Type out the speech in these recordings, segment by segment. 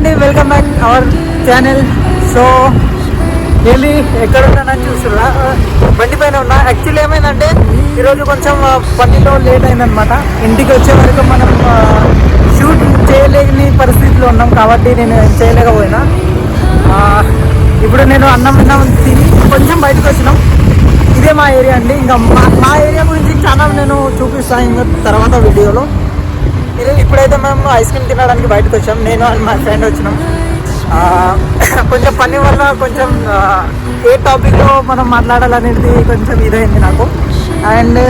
అండి welcome back our channel so వెళ్ళి ఎక్కడ ఉన్నానని చూస్తున్నా. బండి పైన ఉన్నా. యాక్చువల్లీ ఏమైందంటే ఈరోజు కొంచెం పనిలో లేట్ అయిందనమాట ఇంటికి వచ్చే వరకు మనం షూట్ చేయలేని పరిస్థితిలో ఉన్నాం కాబట్టి నేను చేయలేకపోయినా. ఇప్పుడు నేను అన్నం అన్నం తిని కొంచెం బయటకు వచ్చినాం. ఇదే మా ఏరియా అండి. ఇంకా మా మా ఏరియా గురించి చాలా నేను చూపిస్తాను ఇంకా తర్వాత వీడియోలో. ఇప్పుడైతే మేము ఐస్ క్రీమ్ తినడానికి బయటకు వచ్చాం. నేను అండ్ మా ఫ్రెండ్ వచ్చినాం. కొంచెం పని వల్ల కొంచెం ఏ టాపిక్లో మనం మాట్లాడాలనేది కొంచెం ఇదైంది నాకు. అండ్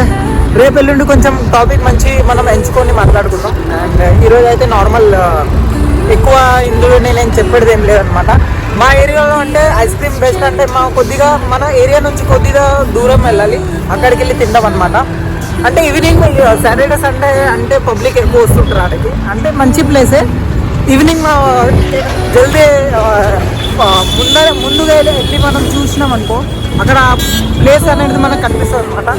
రేపు ఎల్లుండి కొంచెం టాపిక్ మంచి మనం ఎంచుకొని మాట్లాడుకుందాం. అండ్ ఈరోజు అయితే నార్మల్ ఎక్కువ ఇందులో నేను చెప్పేది ఏం లేదనమాట మా ఏరియాలో అంటే ఐస్ క్రీమ్ బెస్ట్ అంటే మా కొద్దిగా మన ఏరియా నుంచి కొద్దిగా దూరం వెళ్ళాలి. అక్కడికి వెళ్ళి తిందాం అనమాట అంటే ఈవినింగ్ సాటర్డే సండే అంటే పబ్లిక్ ఎక్కువ వస్తుంటారు ఆడికి? అంటే మంచి ప్లేసే ఈవినింగ్ uh, జల్దీ uh, uh, ముందర ముందుగా వెళ్ళి వెళ్ళి మనం చూసినాం అనుకో అక్కడ ప్లేస్ అనేది మనకు కనిపిస్తుంది అనమాట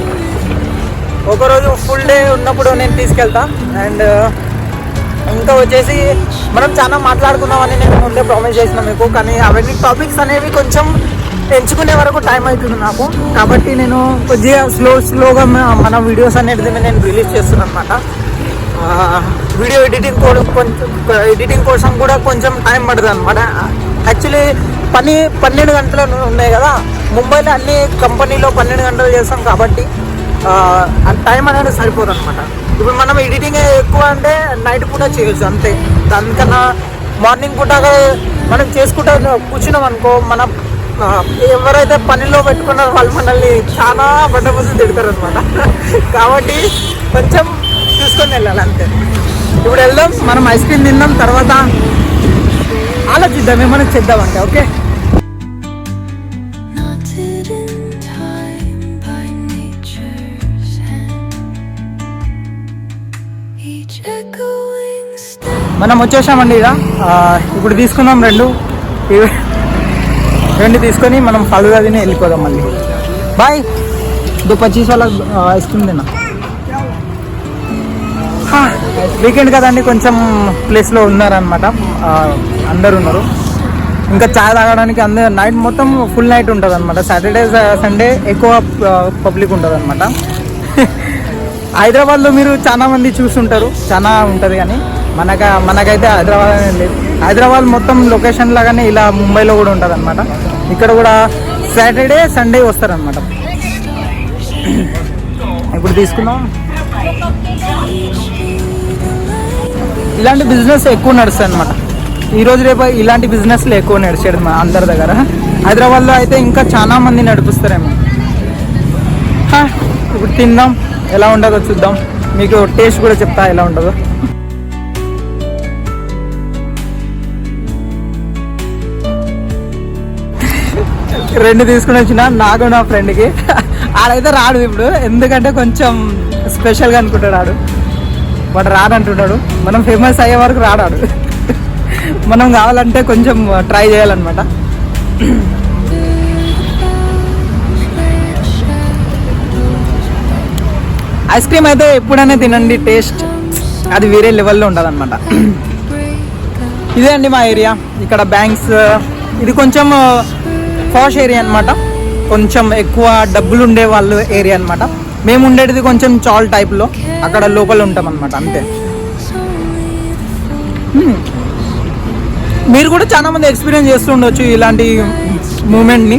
ఒకరోజు ఫుల్ డే ఉన్నప్పుడు నేను తీసుకెళ్తా. అండ్ ఇంకా వచ్చేసి మనం చాలా మాట్లాడుకుందామని నేను ముందే ప్రామిస్ చేసిన మీకు. కానీ అవన్నీ టాపిక్స్ అనేవి కొంచెం ఎంచుకునే వరకు టైం అవుతుంది నాకు. కాబట్టి నేను కొద్దిగా స్లో స్లోగా మన వీడియోస్ అనేది నేను రిలీజ్ చేస్తున్నాను అనమాట వీడియో ఎడిటింగ్ కూడా కొంచెం ఎడిటింగ్ కోసం కూడా కొంచెం టైం పడుతుంది అనమాట యాక్చువల్లీ పని పన్నెండు గంటలు ఉన్నాయి కదా. ముంబైలో అన్ని కంపెనీలో పన్నెండు గంటలు చేస్తాం కాబట్టి టైం అనేది సరిపోదు అనమాట ఇప్పుడు మనం ఎడిటింగ్ ఎక్కువ అంటే నైట్ పూట చేయొచ్చు అంతే. దానికన్నా మార్నింగ్ పూట మనం చేసుకుంటా కూర్చున్నాం అనుకో మన ఎవరైతే పనిలో పెట్టుకున్నారో వాళ్ళు మనల్ని చాలా బట్టబుద్ధి తిడతారు అనమాట కాబట్టి కొంచెం చూసుకొని వెళ్ళాలి అంతే. ఇప్పుడు వెళ్దాం మనం ఐస్ క్రీమ్ తిందాం తర్వాత ఆలోచిద్దాం ఏమైనా చేద్దామంటే ఓకే? మనం వచ్చేసామండి ఇక. ఇప్పుడు తీసుకుందాం రెండు. రెండు తీసుకొని మనం ఫలుదా తిని వెళ్ళిపోదాం మళ్ళీ. బాయ్. దో పచ్చీస్ వాళ్ళ ఐస్ క్రీమ్ తిన్నా. వీకెండ్ కదండి కొంచెం ప్లేస్లో ఉన్నారనమాట అందరు ఉన్నారు. ఇంకా చాయ్ తాగడానికి అందరు నైట్ మొత్తం ఫుల్ నైట్ ఉంటుంది అనమాట సాటర్డే సండే ఎక్కువ పబ్లిక్ ఉంటుంది అనమాట హైదరాబాద్లో మీరు చాలా మంది చూస్తుంటారు చాలా ఉంటుంది కానీ మనక మనకైతే హైదరాబాద్ అనేది లేదు. హైదరాబాద్ మొత్తం లొకేషన్ లాగానే ఇలా ముంబైలో కూడా ఉంటుంది అనమాట ఇక్కడ కూడా సాటర్డే సండే వస్తారనమాట ఇప్పుడు తీసుకుందాం. ఇలాంటి బిజినెస్ ఎక్కువ నడుస్తాయి అనమాట ఈరోజు రేపు ఇలాంటి బిజినెస్లు ఎక్కువ నడిచేది మా అందరి దగ్గర. హైదరాబాద్లో అయితే ఇంకా చాలా మంది నడిపిస్తారేమో. ఇప్పుడు తిందాం. ఎలా ఉండదో చూద్దాం. మీకు టేస్ట్ కూడా చెప్తా ఎలా ఉంటుందో. రెండు తీసుకుని వచ్చిన నాకు నా ఫ్రెండ్కి. ఆడైతే రాడు ఇప్పుడు. ఎందుకంటే కొంచెం స్పెషల్గా అనుకుంటాడు ఆడు. వాడు రాడంటున్నాడు మనం ఫేమస్ అయ్యే వరకు రాడాడు. మనం కావాలంటే కొంచెం ట్రై చేయాలన్నమాట. ఐస్ క్రీమ్ అయితే ఎప్పుడైనా తినండి టేస్ట్ అది వేరే లెవెల్లో ఉండాలన్నమాట. అనమాట ఇదే అండి మా ఏరియా ఇక్కడ బ్యాంక్స్ ఇది కొంచెం పాష్ ఏరియా అనమాట కొంచెం ఎక్కువ డబ్బులు ఉండే వాళ్ళు ఏరియా అన్నమాట. మేము ఉండేది కొంచెం చాల్ టైప్లో అక్కడ లోపల ఉంటాం అనమాట అంతే. మీరు కూడా చాలా మంది ఎక్స్పీరియన్స్ చేస్తూ ఉండొచ్చు ఇలాంటి మూమెంట్ని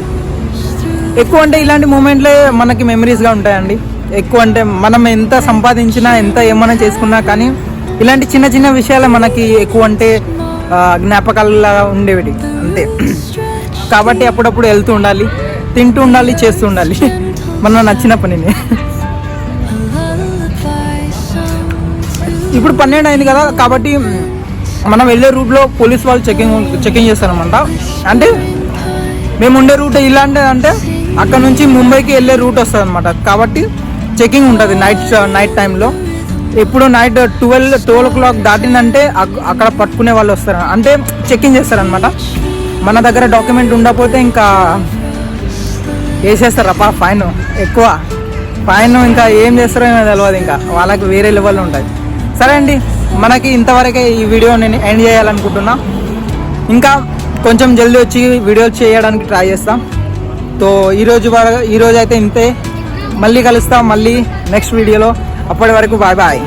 ఎక్కువ అంటే ఇలాంటి మూమెంట్లే మనకి మెమరీస్గా ఉంటాయండి. ఎక్కువ అంటే మనం ఎంత సంపాదించినా ఎంత ఏమైనా చేసుకున్నా కానీ ఇలాంటి చిన్న చిన్న విషయాలే మనకి ఎక్కువ అంటే ఆ, జ్ఞాపకాలుగా ఉండేవి. అంతే. కాబట్టి అప్పుడప్పుడు వెళ్తూ ఉండాలి తింటూ ఉండాలి చేస్తూ ఉండాలి. మన నచ్చిన పనిని. ఇప్పుడు పన్నెండు అయింది కదా కాబట్టి మనం వెళ్ళే రూట్లో పోలీస్ వాళ్ళు చెకింగ్ చెకింగ్ చేస్తారనమాట అంటే మేము ఉండే రూట్ ఇలాంటిది అంటే అక్కడ నుంచి ముంబైకి వెళ్ళే రూట్ వస్తుంది అనమాట కాబట్టి చెకింగ్ ఉంటుంది నైట్ నైట్ టైంలో ఎప్పుడు night twelve twelve o'clock దాటిందంటే అక్కడ పట్టుకునే వాళ్ళు వస్తారు. అంటే చెకింగ్ చేస్తారనమాట మన దగ్గర డాక్యుమెంట్ ఉండకపోతే ఇంకా వేసేస్తారప్ప ఫైన్ ఎక్కువ. ఫైన్ ఇంకా ఏం చేస్తారో ఏమో తెలియదు ఇంకా. వాళ్ళకి వేరే లెవెల్ ఉంటుంది. సరే అండి మనకి ఇంతవరకే ఈ వీడియో నేను ఎండ్ చేయాలనుకుంటున్నా. ఇంకా కొంచెం జల్దీ వచ్చి వీడియోలు చేయడానికి ట్రై చేస్తాం. సో ఈరోజు వరకు ఈరోజు అయితే ఇంతే. మళ్ళీ కలుస్తాం మళ్ళీ నెక్స్ట్ వీడియోలో అప్పటి వరకు బాయ్ బాయ్